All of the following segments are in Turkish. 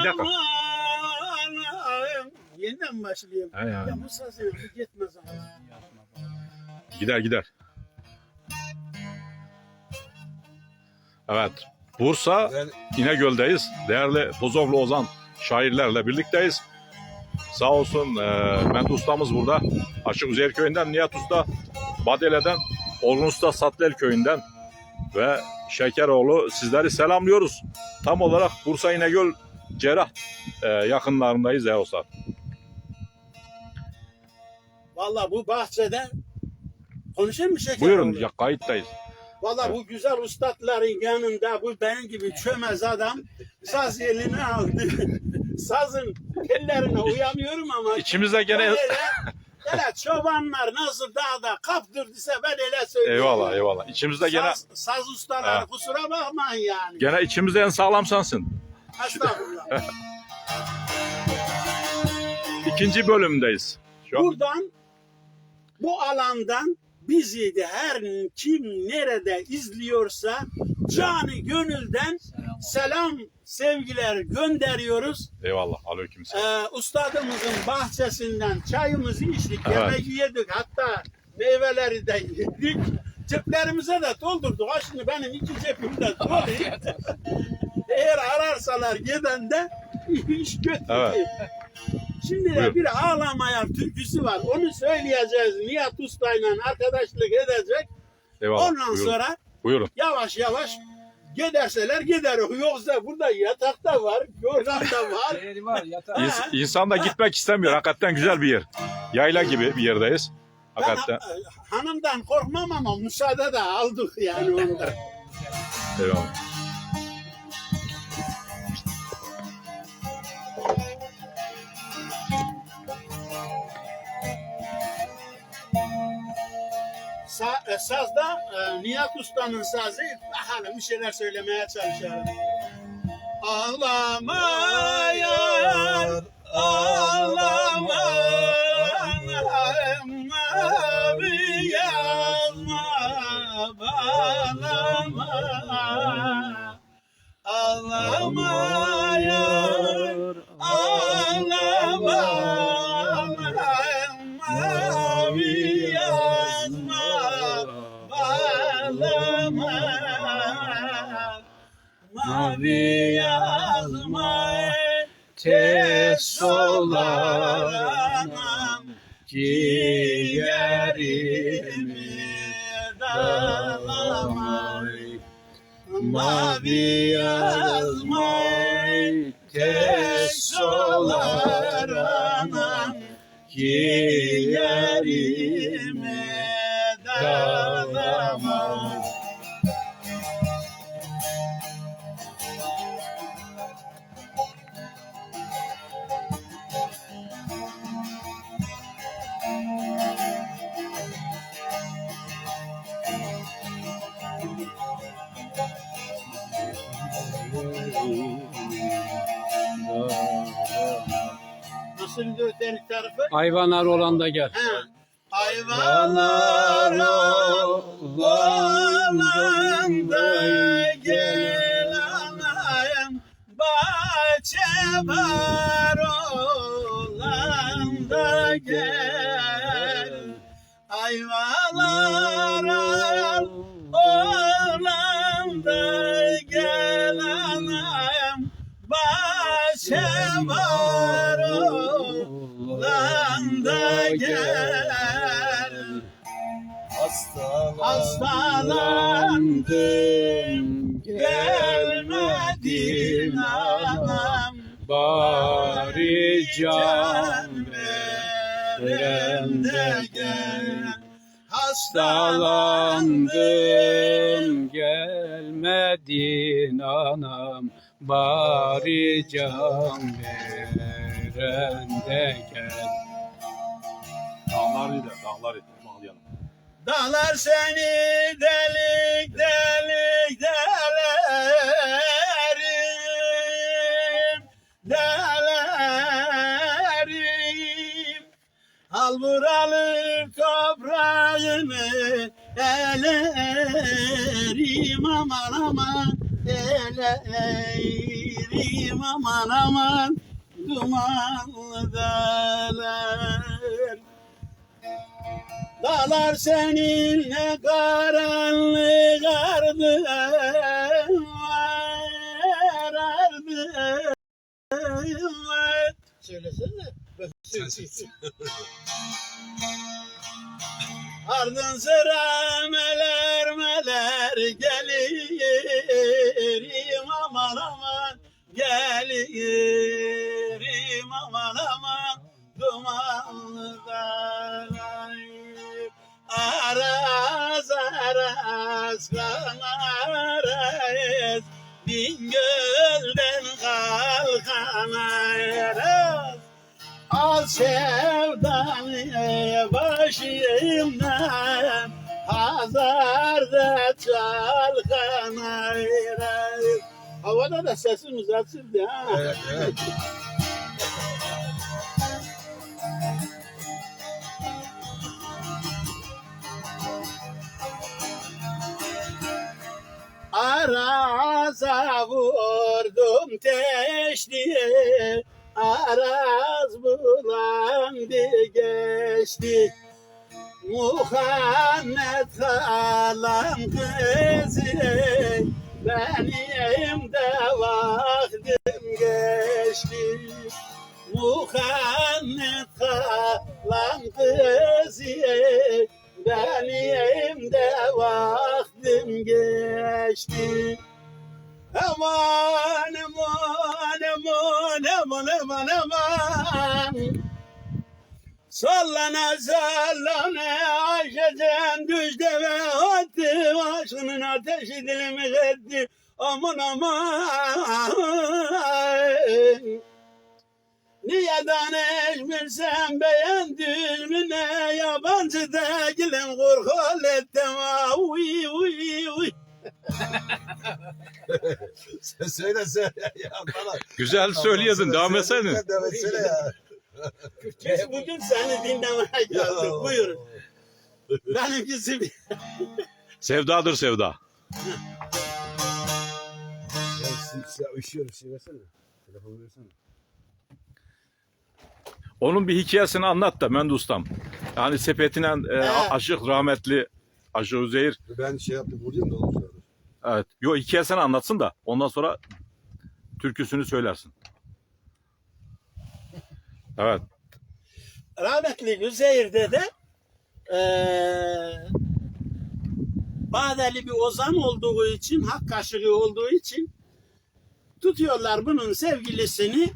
Bir dakika. Aman, Yeniden mi başlayayım? He ya. Ya bu sazı gitmez ama. Gider gider. Evet. Bursa İnegöl'deyiz. Değerli Bozovlu Ozan şairlerle birlikteyiz. Sağ olsun e, Mehmet Ustamız burada. Açık Üzeyir Köyü'nden, Nihat Usta Badele'den, Orhun Usta Satlel Köyü'nden ve Şekeroğlu sizleri selamlıyoruz. Tam olarak Bursa İnegöl Cerrah e, yakınlarındayız Eosar. Valla bu bahçede konuşayım mı şeker? Buyurun ya kayıttayız. Valla bu güzel ustaların yanında bu benim gibi çömez adam saz eline aldı. Sazın tellerine uyamıyorum ama İçimizde gene öyle, öyle çobanlar nasıl dağda kaptırdıysa ben öyle söylüyorum. eyvallah eyvallah. İçimizde gene Saz, saz ustaları Ha. kusura bakmayın yani. gene içimizde en sağlam sensin. Estağfurullah. İkinci bölümdeyiz. Şu an Buradan bu alandan bizi de her kim nerede izliyorsa canı gönülden selam sevgiler gönderiyoruz. eyvallah. Aleykümselam. Ee, ustadımızın bahçesinden çayımızı içtik, Evet. yemek yedik hatta meyveleri de yedik. Ceplerimize de doldurduk. Ha şimdi benim iki cepimde dolu. Eğer ararsalar giden de iş götürür. Evet. Şimdi de bir ağlamayan türküsü var. Onu söyleyeceğiz. Nihat Usta'yla arkadaşlık edecek. Eyvallah. Ondan Buyurun. sonra Buyurun. yavaş yavaş giderseler gider. Yoksa burada yatak da var, yorgan da var. Ha. İns- İnsan da gitmek istemiyor. Hakikaten güzel bir yer. Yayla gibi bir yerdeyiz. Ben Hakikaten. ha- hanımdan korkmam ama müsaade de aldık yani onda. Eyvallah. E, sazda e, Nihat Usta'nın sazı bakalım bir şeyler söylemeye çalışalım. Ağlama yar, anam ciğerimi dağlama Mavi yazma tez olar anam ciğerimi dağlama Bir öterik tarafı? Hayvanlar olan da gel. Ha. Hayvanlar oğlanda gel anayım Bahçe var oğlanda gel Hayvanlar oğlanda gel anayım Bahçe var gel. Hastalandım. Gelmedin anam. Bari can veren de gel. Hastalandım. Gelmedin anam. Bari can veren de gel Dağlar idi, dağlar idi. Bağlayalım. Dağlar seni delik delik delerim Delerim Al buralı toprağını elerim aman aman elerim Erim aman aman dumanlı dağlar Dağlar seninle karanlık ardı ardı Söylesene. Ardın sıra meler meler gelirim aman aman gelirim aman aman dumanlı Kan araz Bingöl'den kalkan araz Al sevdanı başımdan Hazarda çalkan araz Havada da sesimiz açıldı ha. Evet, evet. Araza vurdum teşliğe Araz bulandı geçti. Muhammed kalan kızı Benim de vaktim geçti. Muhammed kalan kızı Benim de vaktim geçti. Aman aman aman aman aman aman. Sallana sallana aşacağım düzde ve attım Aşkının ateşi dilimi etti Aman aman Niye danışmışsam beğendin mi ne Yabancı değilim korkul ettim Uy uy uy Sen söyle söyle ya bana. Güzel söylüyordun. Devam etsene. Devam etsene ya. Biz bugün seni dinlemeye geldik buyurun Benimkisi bir Sevdadır sevda. Ya üşüyorum şey versene. Telefonu versene. Onun bir hikayesini anlat da Mendu Ustam. Yani sepetine e, aşık rahmetli Aşık Üzeyir. Ben şey yaptım vurayım da olur sonra. Evet. Yo hikayesini anlatsın da ondan sonra türküsünü söylersin. Evet. rahmetli Üzeyir'de de eee Badeli bir ozan olduğu için, hak kaşığı olduğu için tutuyorlar bunun sevgilisini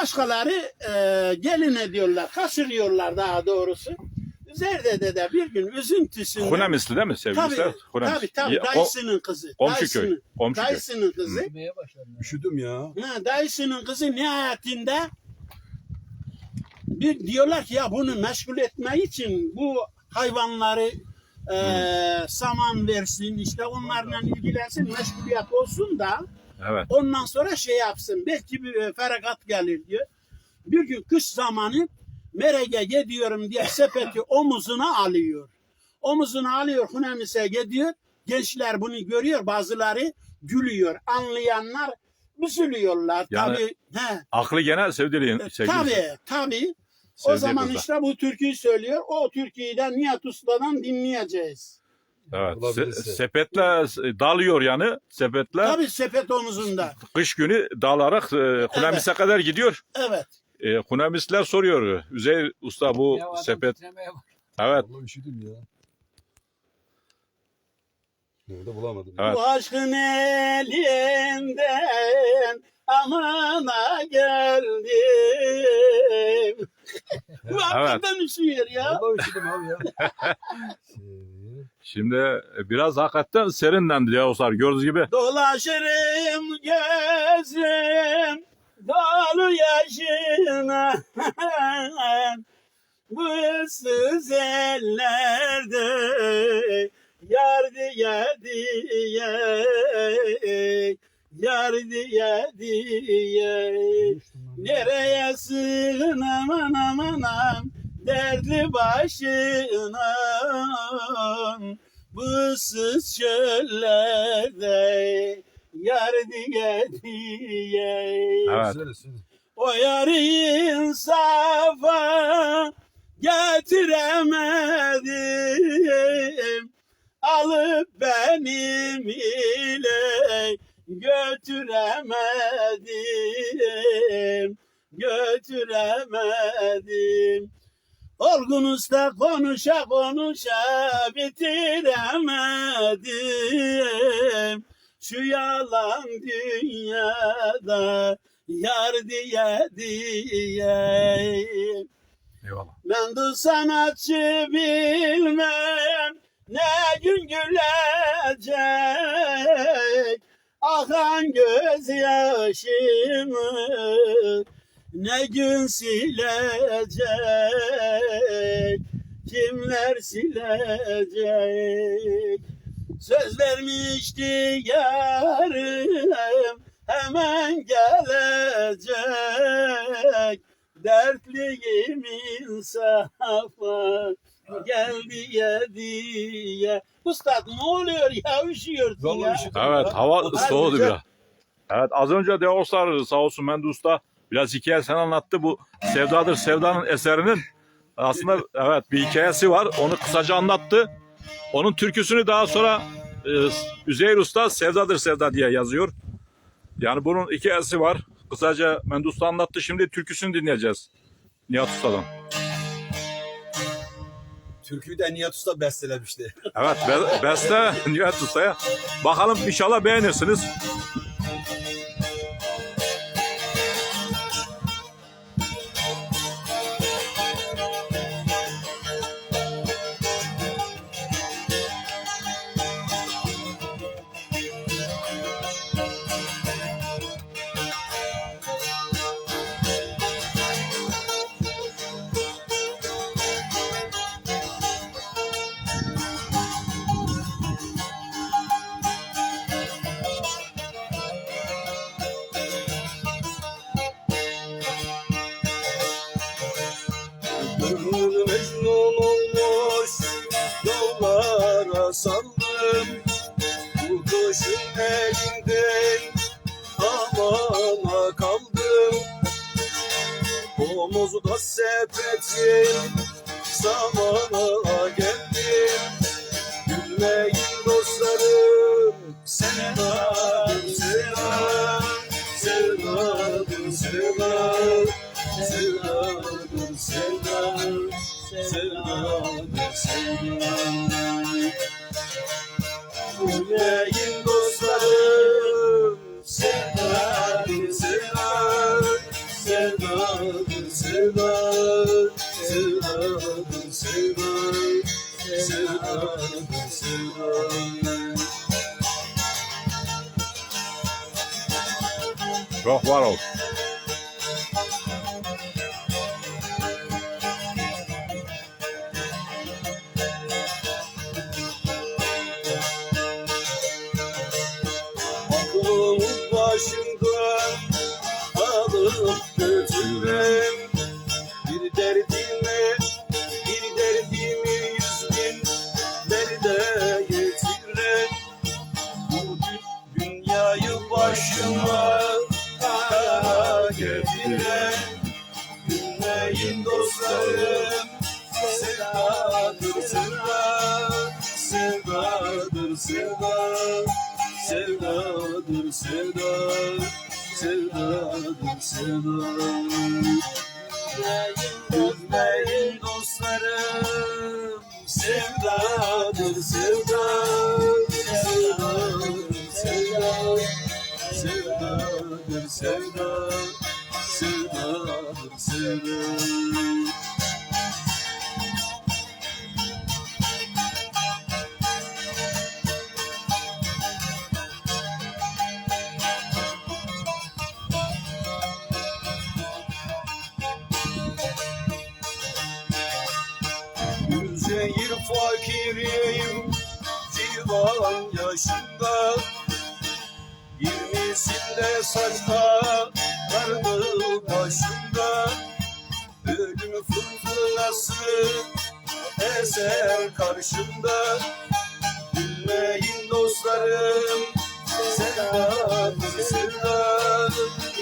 başkaları eee gelin ediyorlar, kaçırıyorlar daha doğrusu. Üzeyir'de de bir gün üzüntüsünden Hunemisli değil mi sevgilisi? Tabii, Hunemis. tabii, tabii. Ya, Dayısının kızı. komşu köy, komşu köy. Dayısının kızı. Üşüdüm ya. Ha, dayısının kızı nihayetinde bir diyorlar ki ya bunu meşgul etme için bu hayvanları e, saman versin işte onlarla ilgilensin meşguliyet olsun da Evet. ondan sonra şey yapsın belki bir e, feragat gelir diyor. Bir gün kış zamanı Mereg'e gidiyorum diye sepeti omuzuna alıyor. Omuzuna alıyor Hunemis'e gidiyor. Gençler bunu görüyor bazıları gülüyor. Anlayanlar üzülüyorlar. Yani tabii. He, Aklı gene sevdiliğin tabii tabii. O Sevdiği zaman kızla. işte bu türküyü söylüyor. O türküyü de Nihat Usta'dan dinleyeceğiz. Evet. Se- sepetle dalıyor yani. Sepetle Tabii sepet omuzunda. kış günü dalarak e, Hunemis'e kadar gidiyor. Evet. E, Hunemisler soruyor. Üzeyir Usta bu sepet. Evet. Vallahi üşüdüm ya. Nerede bulamadım. Evet. Bu aşkın elinden amana geldim. Bu hakikaten üşüyor ya. Vallahi üşüdüm abi ya. Şey, Şimdi e, biraz hakikaten serinlendi ya Osar. Gördüğünüz gibi. Dolaşırım gözüm dolu yaşına Bu ıssız ellerde yar diye diye yar diye diye Nereye sığınam anam anam derdi başına bu ıssız çöllerde yar diye diye. Evet. O yarı insafa getiremedim Alıp benim ile götüremedim Götüremedim Olgun usta konuşa konuşa bitiremedim. Şu yalan dünyada yar diye diye Eyvallah. ben de sanatçı bilmem ne gün gülecek. Akan gözyaşımı ne gün silecek Kimler silecek Söz vermişti yarım hemen gelecek Dertliyim insafa geldi ya diye. Ustad ne oluyor ya üşüyorsun ya. Evet hava soğudu biraz. Evet az önce Deoslar sağ olsun Mendu Usta biraz hikaye sen anlattı bu Sevdadır Sevda'nın eserinin aslında evet bir hikayesi var onu kısaca anlattı. Onun türküsünü daha sonra e, Üzeyir Usta Sevdadır Sevda diye yazıyor. Yani bunun hikayesi var. Kısaca Mendu Usta anlattı. Şimdi türküsünü dinleyeceğiz. Nihat Usta'dan. Türküyü de Nihat Usta bestelemişti. Evet be- beste Nihat Usta'ya. Bakalım inşallah beğenirsiniz. Çok var ol. Aklım başımda alıp götüren Bir derdime, bir yüz bin derde getiren Bu dü- dünyayı başıma Sevdadır sevda Sevdadır sevda. Gülmeyin dostlarım Sevdadır sevda. Sevdadır sevda Sevdadır sevda Sevdadır sevda Üzeyir fakirim civan yaşında. Yirmisinde saçlardı başında. Ölüm fırtınası eser karşımda. Gülmeyin dostlarım sevda sevdadır sevda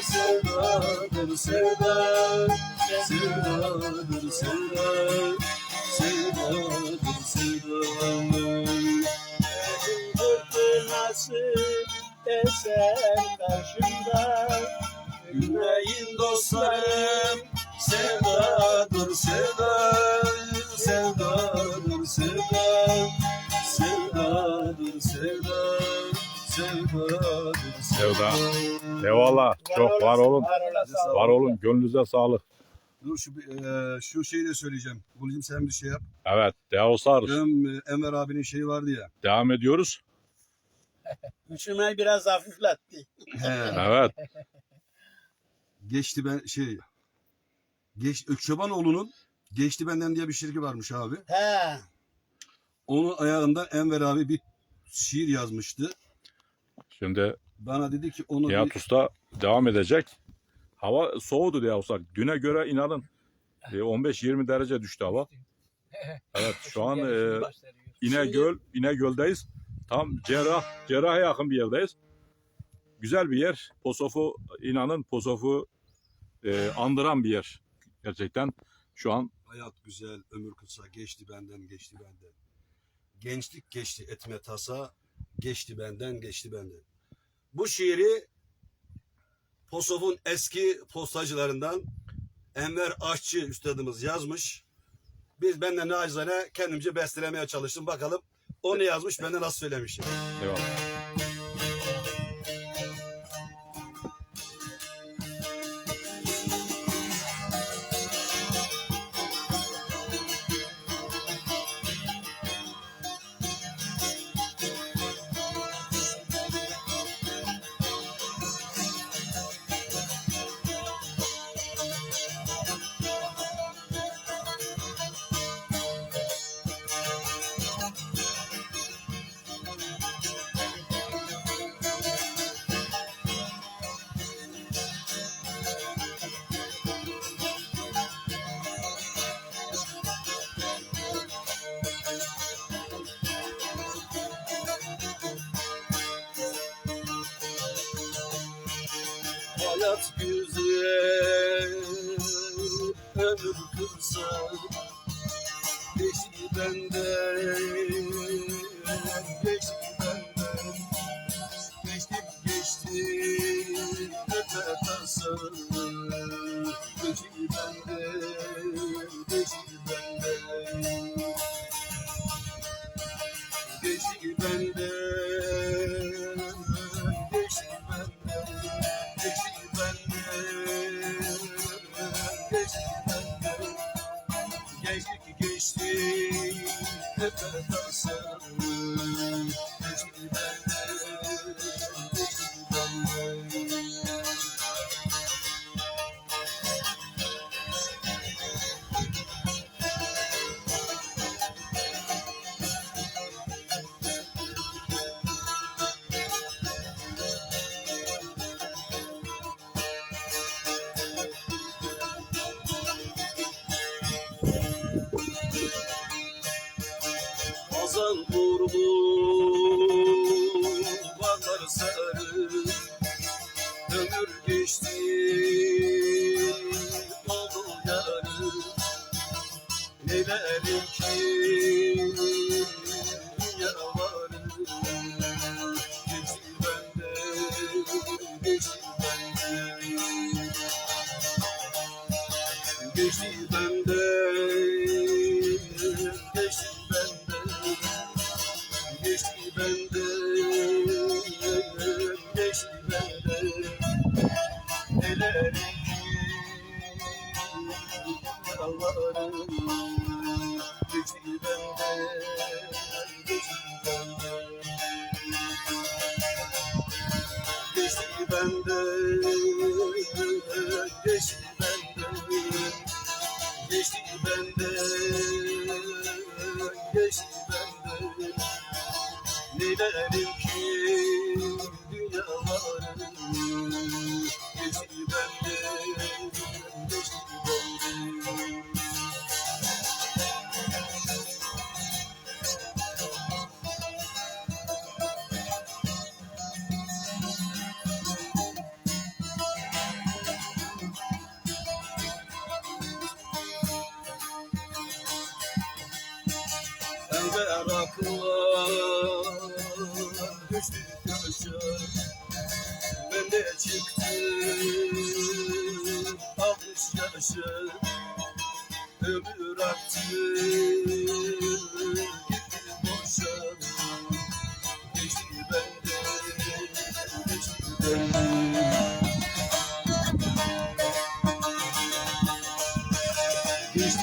Sevdadır sevda Sevdadır sevda fırtınası eser karşımda Yüreğin dostlarım sevdadır sevda sevdadır sevdadır sevda sevdadır Sevda. Eyvallah. Çok var olun. Var olun. Gönlünüze sağlık. Dur şu e, şu şeyi de söyleyeceğim. Bulcum sen bir şey yap. Evet. Deoslar. Benim e, Enver abinin şeyi vardı ya. Devam ediyoruz. Üşümeyi biraz hafifletti. He. Evet. Geçti ben şey Geç, Ökçebanoğlu'nun Geçti Benden diye bir şirki varmış abi. He. Onun ayağında Enver abi bir şiir yazmıştı. Şimdi Bana dedi ki onu Nihat bir, Usta devam edecek. Hava soğudu diye olsak. Düne göre inanın e, 15-20 derece düştü hava. Evet şu an e, İnegöl, İnegöl'deyiz. Tam Cerrah, Cerrah'a yakın bir yerdeyiz. Güzel bir yer. Posof'u inanın Posof'u e, andıran bir yer. Gerçekten şu an hayat güzel, ömür kısa, geçti benden, geçti benden. Gençlik geçti etme tasa, geçti benden, geçti benden. Bu şiiri Posof'un eski postacılarından Enver Aşçı üstadımız yazmış. Biz benden nacizane kendimce bestelemeye çalıştım. Bakalım o ne yazmış, ben de nasıl söylemişim. eyvallah. Hayat güzel, ömür kısa. Hazan vurdu Varlar sarı Ömür geçti Oldu yarı. Nelerim ki Dünya varı? Geçti benden Geçti benden. Geçti benden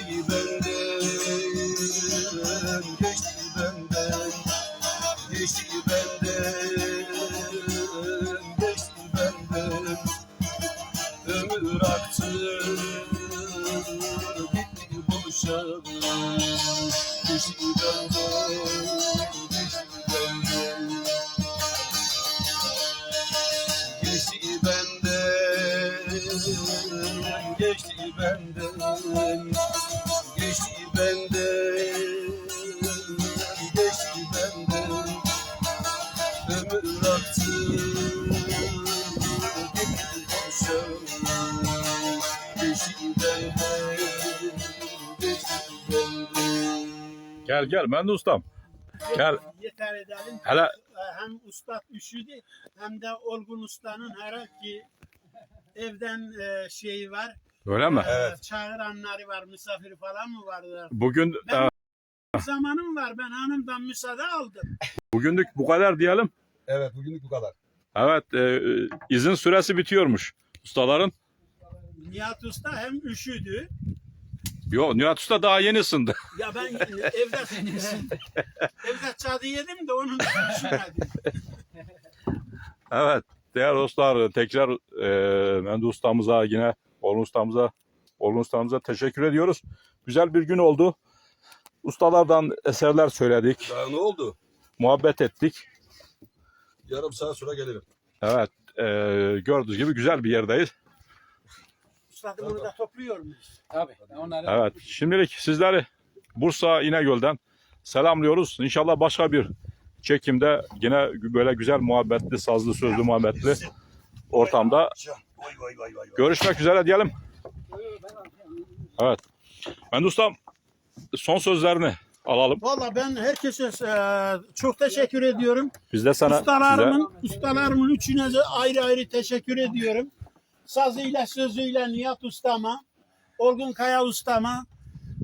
Geçti Gel gel Mendu ustam. Gel. Yeter edelim. Hele Hem ustad üşüdü hem de Olgun Usta'nın herhangi evden e, şeyi var. öyle mi? Ee, Çağıranları var, misafir falan mı vardı? Bugün Ben- e, Zamanım var. Ben hanımdan müsaade aldım. bugünlük bu kadar diyelim. Evet bugünlük bu kadar. Evet e, izin süresi bitiyormuş ustaların. Nihat Usta hem üşüdü. Yo Nihat Usta daha yeni ısındı. Ya ben evde evde çadı yedim de onun. Evet değerli dostlar tekrar e, Mendu ustamıza yine Orhun ustamıza Orhun ustamıza teşekkür ediyoruz. Güzel bir gün oldu. Ustalardan eserler söyledik, Daha ne oldu? muhabbet ettik. Yarım saat sonra gelirim. Evet e, gördüğünüz gibi güzel bir yerdeyiz. Ustadım bunu da topluyor muyuz? Tabii. Onları Evet şimdilik sizleri Bursa İnegöl'den selamlıyoruz. İnşallah başka bir çekimde yine böyle güzel muhabbetli, sazlı, sözlü muhabbetli ortamda Vay vay vay vay. görüşmek üzere diyelim. Evet. Ben ustam son sözlerini alalım. Valla ben herkese e, çok teşekkür ediyorum. Biz de sana size, Ustalarımın, ustalarımın üçüne de ayrı ayrı teşekkür ediyorum. Sazıyla sözüyle Nihat Ustama, Olgun Kaya Ustama,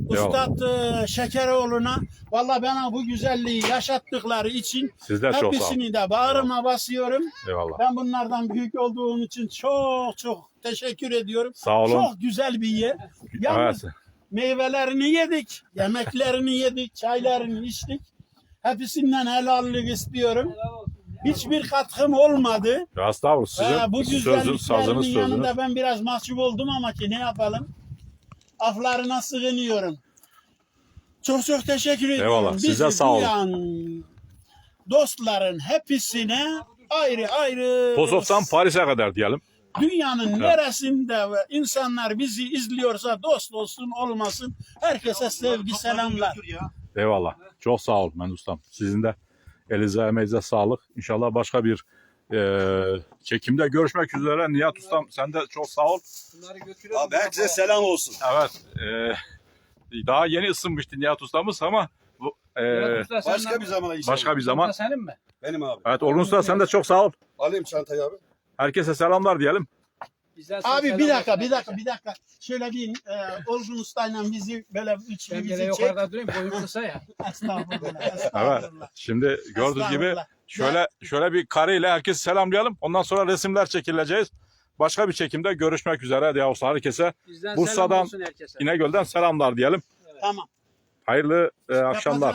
Üstad e, Şekeroğlu'na valla bana bu güzelliği yaşattıkları için sizler hepsini de bağrıma basıyorum. Eyvallah. Ben bunlardan büyük olduğum için çok çok teşekkür ediyorum. Sağ olun. Çok güzel bir yer. Yalnız Evet. meyvelerini yedik, yemeklerini yedik, çaylarını içtik. Hepsinden helallik istiyorum. Hiçbir katkım olmadı. Ya Estağfurullah sizin Ha, bu sözün, sazınız, sözünüz. yanında ben biraz mahcup oldum ama ki ne yapalım? Aflarına sığınıyorum. Çok çok teşekkür ediyorum. Eyvallah, Bizi size sağ olun. duyan dostların hepsine ayrı ayrı Posof'tan Paris'e kadar diyelim. dünyanın neresinde ve insanlar bizi izliyorsa dost olsun olmasın herkese sevgi selamlar. Eyvallah. Çok sağ ol ben ustam. Sizin de elinize emeğinize sağlık. İnşallah başka bir e, çekimde görüşmek üzere. Nihat ustam sen de çok sağ ol. bunları. Abi herkese selam olsun. Evet. e, daha yeni ısınmıştı Nihat ustamız ama bu, e, Başka bir zamana inşallah. başka bir zaman. senin mi? Benim abi. Evet Orhun Usta sen de çok sağ ol. Alayım çantayı abi. Herkese selamlar diyelim. Bizden Abi bir dakika bir dakika bir dakika. Şöyle diyeyim e, Olgun Usta'yla bizi böyle üçlü Ben bizi gene çek. yukarıda durayım boyum kısa ya. Estağfurullah. Evet. Estağfurullah. Şimdi gördüğünüz gibi Estağfurullah. şöyle şöyle bir kareyle herkesi selamlayalım. Ondan sonra resimler çekileceğiz. Başka bir çekimde görüşmek üzere. Diye olsa herkese Bizden Bursa'dan selam olsun herkese. İnegöl'den selamlar diyelim. Tamam. Hayırlı e, akşamlar.